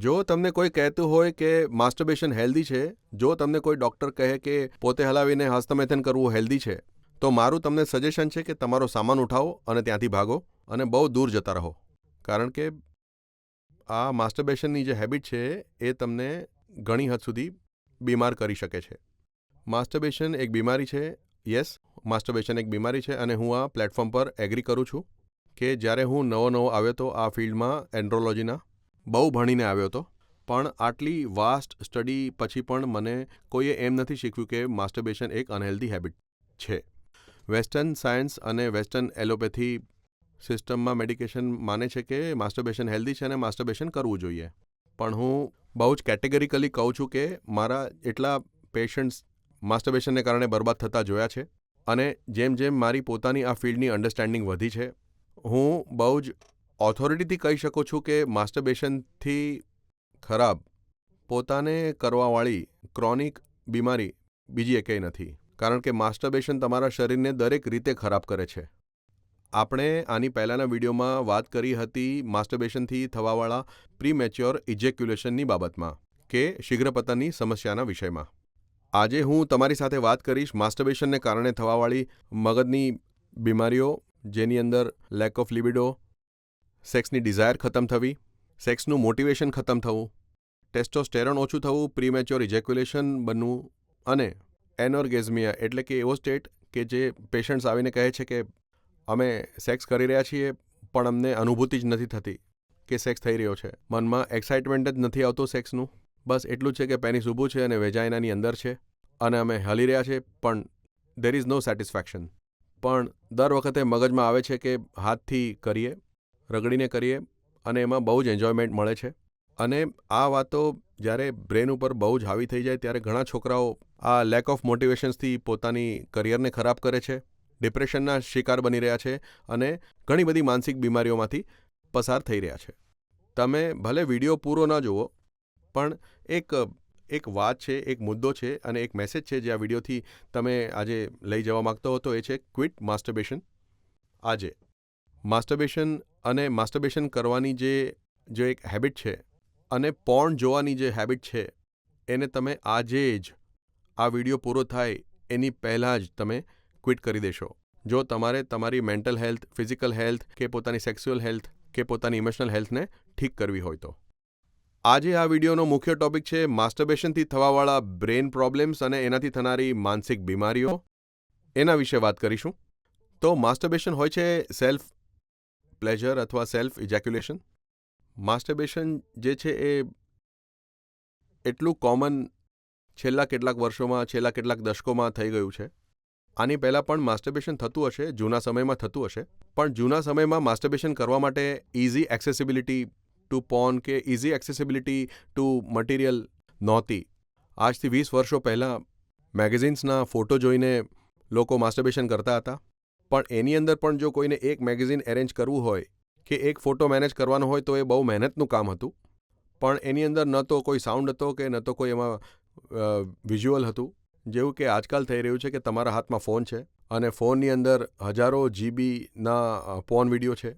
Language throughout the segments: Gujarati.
જો તમને કોઈ કહેતું હોય કે માસ્ટરબેશન હેલ્ધી છે, જો તમને કોઈ ડૉક્ટર કહે કે પોતે હલાવીને હસ્તમેથન કરવું હેલ્ધી છે, તો મારું તમને સજેશન છે કે તમારો સામાન ઉઠાવો અને ત્યાંથી ભાગો અને બહુ દૂર જતા રહો. કારણ કે આ માસ્ટરબેશનની જે હેબિટ છે, એ તમને ઘણી હદ સુધી બીમાર કરી શકે છે. માસ્ટરબેશન એક બીમારી છે યસ માસ્ટરબેશન એક બીમારી છે અને હું આ પ્લેટફોર્મ પર એગ્રી કરું છું કે જ્યારે હું નવો નવો આવ્યો તો આ ફિલ્ડમાં એન્ડ્રોલોજીના બહુ ભણીને આવ્યો હતો, પણ આટલી વાસ્ટ સ્ટડી પછી પણ મને કોઈએ એમ નથી શીખવ્યું કે માસ્ટરબેશન એક અનહેલ્ધી હેબિટ છે. વેસ્ટર્ન સાયન્સ અને વેસ્ટર્ન એલોપેથી સિસ્ટમમાં મેડિકેશન માને છે કે માસ્ટરબેશન હેલ્ધી છે અને માસ્ટરબેશન કરવું જોઈએ. પણ હું બહુ જ કેટેગરિકલી કહું છું કે મારા એટલા પેશન્ટ્સ માસ્ટરબેશનને કારણે બરબાદ થતા જોયા છે અને જેમ જેમ મારી પોતાની આ ફિલ્ડની અન્ડરસ્ટેન્ડિંગ વધી છે, હું બહુ જ ઓથોરિટીથી કહી શકું છું કે માસ્ટરબેશનથી ખરાબ પોતાને કરવાવાળી ક્રોનિક બીમારી બીજી એકેય નથી. કારણ કે માસ્ટરબેશન તમારા શરીરને દરેક રીતે ખરાબ કરે છે. આપણે આની પહેલાંના વિડીયોમાં વાત કરી હતી માસ્ટરબેશનથી થવાવાળા પ્રીમેચ્યોર ઇજેક્યુલેશનની બાબતમાં કે શીઘ્રપતનની સમસ્યાના વિષયમાં. આજે હું તમારી સાથે વાત કરીશ માસ્ટરબેશનને કારણે થવાવાળી મગજની બીમારીઓ, જેની અંદર લેક ઓફ લિબિડો સેક્સની ડિઝાયર ખતમ થવી, સેક્સનું મોટિવેશન ખતમ થવું, ટેસ્ટોસ્ટેરોન ઓછું થવું, પ્રીમેચ્યોર ઇજેક્યુલેશન બનવું અને એનોર્ગેઝમિયા એટલે કે એવો સ્ટેટ કે જે પેશન્ટ્સ આવીને કહે છે કે, અમે સેક્સ કરી રહ્યા છીએ, પણ અમને અનુભૂતિ જ નથી થતી કે સેક્સ થઈ રહ્યો છે. મનમાં એક્સાઇટમેન્ટ જ નથી આવતો સેક્સનું. બસ એટલું છે કે પેનિસ ઊભું છે અને વેજાઇનાની અંદર છે અને અમે હલી રહ્યા છે, પણ દેર ઇઝ નો સેટિસ્ફેક્શન પણ દર વખતે મગજમાં આવે છે કે, હાથથી કરીએ રગડીને કરીએ અને એમાં બહુ જ એન્જોયમેન્ટ મળે છે. અને આ વાતો જ્યારે બ્રેન ઉપર બહુ જ હાવી થઈ જાય ત્યારે ઘણા છોકરાઓ આ લેક ઓફ મોટિવેશન્સથી પોતાની કરિયરને ખરાબ કરે છે ડિપ્રેશનના શિકાર બની રહ્યા છે અને ઘણી બધી માનસિક બીમારીઓમાંથી પસાર થઈ રહ્યા છે. તમે ભલે વીડિયો પૂરો ન જુઓ, પણ એક એક વાત છે, એક મુદ્દો છે અને એક મેસેજ છે જે આ વિડીયોથી તમે આજે લઈ જવા માગતો હતો, એ છે ક્વિટ માસ્ટરબેશન આજે. માસ્ટરબેશન અને માસ્ટરબેશન કરવાની જે જે એક હેબિટ છે અને પોર્ન જોવાની જે હેબિટ છે, એને તમે આજે જ આ વીડિયો પૂરો થાય એની પહેલાં જ તમે ક્વિટ કરી દેશો. જો તમારે તમારી મેન્ટલ હેલ્થ ફિઝિકલ હેલ્થ કે પોતાની સેક્સ્યુઅલ હેલ્થ કે પોતાની ઇમોશનલ હેલ્થને ઠીક કરવી હોય તો. આજે આ વિડીયોનો મુખ્ય ટોપિક છે માસ્ટરબેશનથી થવાવાળા બ્રેન પ્રોબ્લેમ્સ અને એનાથી થનારી માનસિક બીમારીઓ. એના વિશે વાત કરીશું. તો માસ્ટરબેશન હોય છે સેલ્ફ પ્લેઝર અથવા સેલ્ફ ઇજેક્યુલેશન માસ્ટરબેશન જે છે એ એટલું કોમન છેલ્લા કેટલાક વર્ષોમાં, છેલ્લા કેટલાક દશકોમાં થઈ ગયું છે. આની પહેલાં પણ માસ્ટરબેશન થતું હશે, જૂના સમયમાં થતું હશે. પણ જૂના સમયમાં માસ્ટરબેશન કરવા માટે ઇઝી એક્સેસિબિલિટી ટુ પોન કે ઇઝી એક્સેસિબિલિટી ટુ મટીરિયલ નહોતી. આજથી વીસ વર્ષો પહેલાં મેગેઝિન્સના ફોટો જોઈને લોકો માસ્ટરબેશન કરતા હતા. પણ એની અંદર પણ જો કોઈને એક મેગેઝિન એરેન્જ કરવું હોય કે એક ફોટો મેનેજ કરવાનો હોય તો એ બહુ મહેનતનું કામ હતું. પણ એની અંદર ન તો કોઈ સાઉન્ડ હતો કે ન તો કોઈ એમાં વિઝ્યુઅલ હતું? જેવું કે આજકાલ થઈ રહ્યું છે કે તમારા હાથમાં ફોન છે અને ફોનની અંદર હજારો જીબીના પોન વીડિયો છે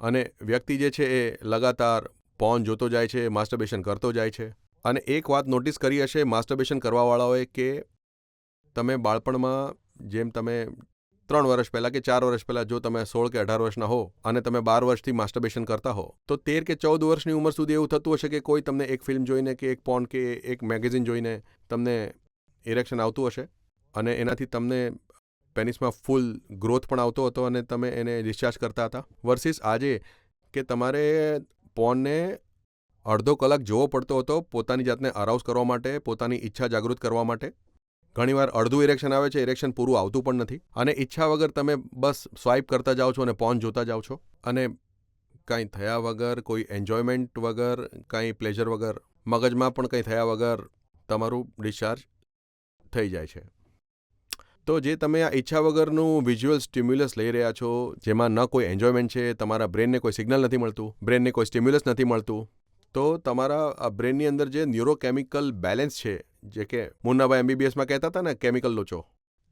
અને વ્યક્તિ જે છે એ લગાતાર પોન જોતો જાય છે, માસ્ટરબેશન કરતો જાય છે. અને એક વાત નોટિસ કરી હશે માસ્ટરબેશન કરવાવાળાઓએ કે તમે બાળપણમાં જેમ તમે ત્રણ વર્ષ પહેલાં કે ચાર વર્ષ પહેલાં જો તમે સોળ કે અઢાર વર્ષના હો અને તમે બાર વર્ષથી માસ્ટરબેશન કરતા હો, તો તેર કે ચૌદ વર્ષની ઉંમર સુધી એવું થતું હશે કે કોઈ તમને એક ફિલ્મ જોઈને કે એક પોન કે એક મેગેઝિન જોઈને તમને ઇરેક્શન આવતું હશે અને એનાથી તમને પેનિસમાં ફૂલ ગ્રોથ પણ આવતો હતો અને તમે એને ડિસ્ચાર્જ કરતા હતા. વર્સિસ આજે કે તમારે પોનને અડધો કલાક જોવો પડતો હતો પોતાની જાતને અરાઉઝ કરવા માટે, પોતાની ઈચ્છા જાગૃત કરવા માટે ઘણીવાર અડધું ઇરેક્શન આવે છે ઇરેક્શન પૂરું આવતું પણ નથી. અને ઈચ્છા વગર તમે બસ સ્વાઇપ કરતા જાઓ છો અને પોન જોતા જાઓ છો. અને કાંઈ થયા વગર, કોઈ એન્જોયમેન્ટ વગર, કાંઈ પ્લેઝર વગર, મગજમાં પણ કંઈ થયા વગર તમારું ડિસ્ચાર્જ થઈ જાય છે. તો જે તમે આ ઈચ્છા વગરનું વિઝ્યુઅલ સ્ટિમ્યુલસ લઈ રહ્યા છો, જેમાં ન કોઈ એન્જોયમેન્ટ છે, તમારા બ્રેનને કોઈ સિગ્નલ નથી મળતું બ્રેનને કોઈ સ્ટિમ્યુલસ નથી મળતું તો તમારા બ્રેનની અંદર જે ન્યુરોકેમિકલ બેલેન્સ છે, જે કે મુન્નાભાઈ એમબીબીએસમાં કહેતા હતા ને, કેમિકલ લોચો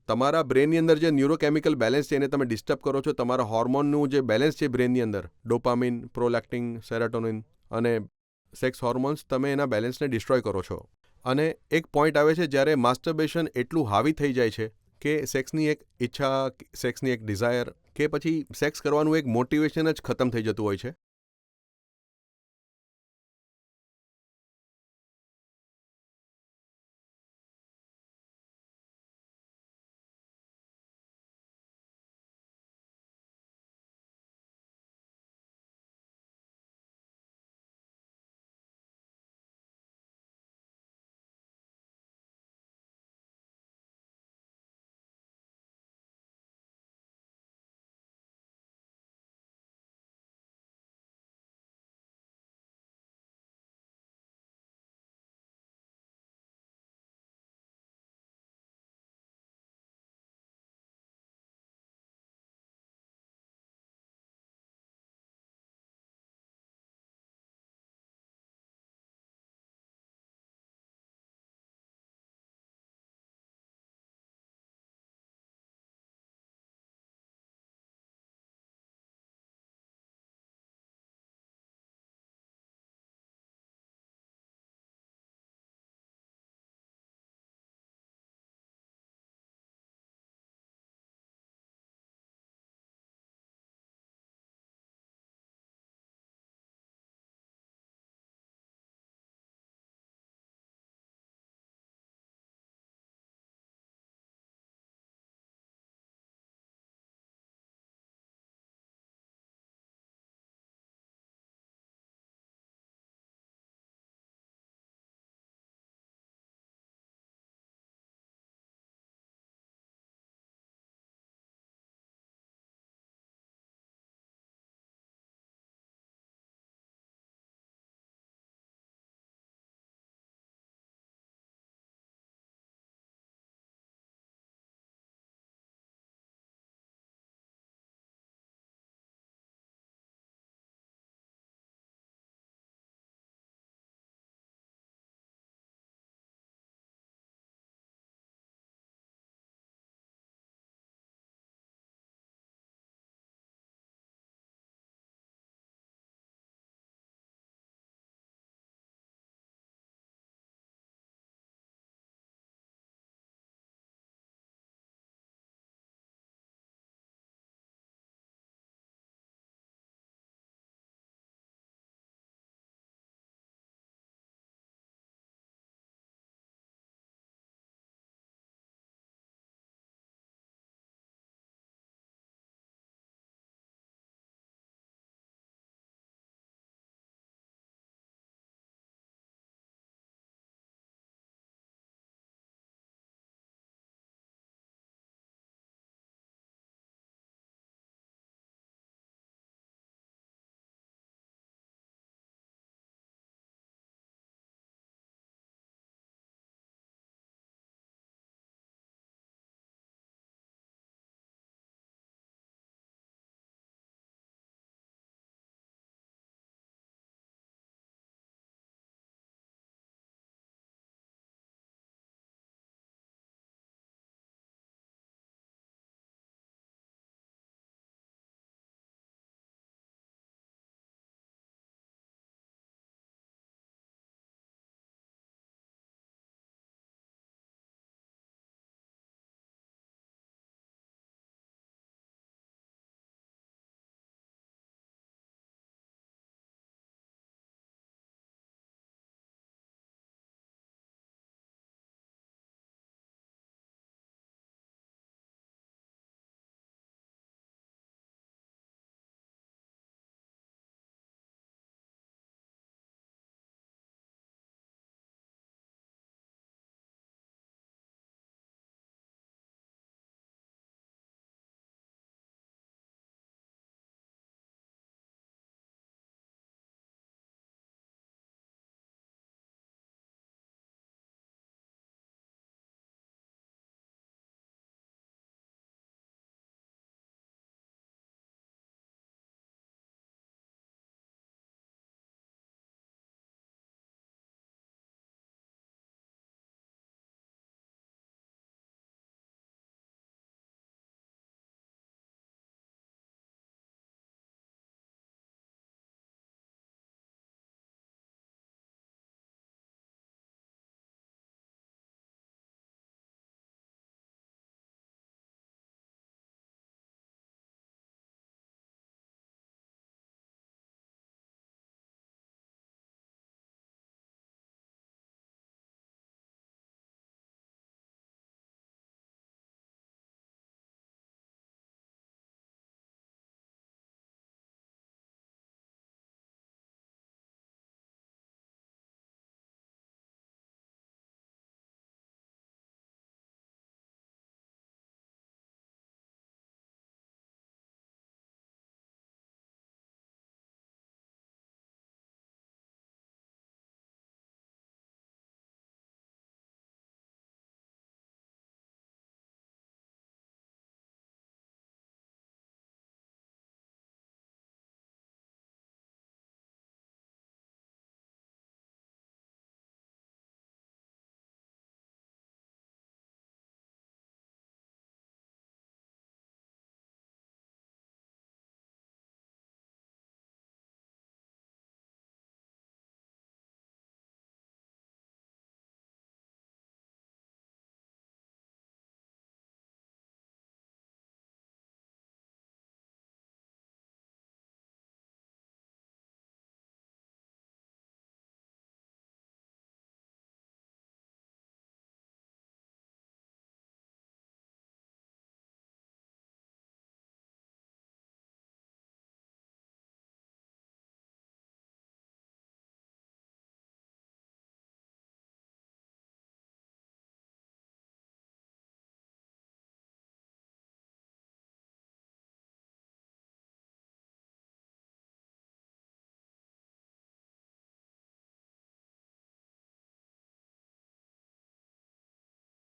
તમારા બ્રેનની અંદર જે ન્યુરોકેમિકલ બેલેન્સ છે એને તમે ડિસ્ટર્બ કરો છો, તમારા હોર્મોનનું જે બેલેન્સ છે બ્રેનની અંદર, ડોપામિન પ્રોલેક્ટિંગ સેરાટોનિન અને સેક્સ હોર્મોન્સ, તમે એના બેલેન્સને ડિસ્ટ્રોય કરો છો. અને એક પોઈન્ટ આવે છે, જ્યારે માસ્ટરબેશન એટલું હાવી થઈ જાય છે કે સેક્સની એક ઈચ્છા, સેક્સની એક ડિઝાયર કે પછી સેક્સ કરવાનું એક મોટિવેશન જ ખતમ થઈ જતું હોય છે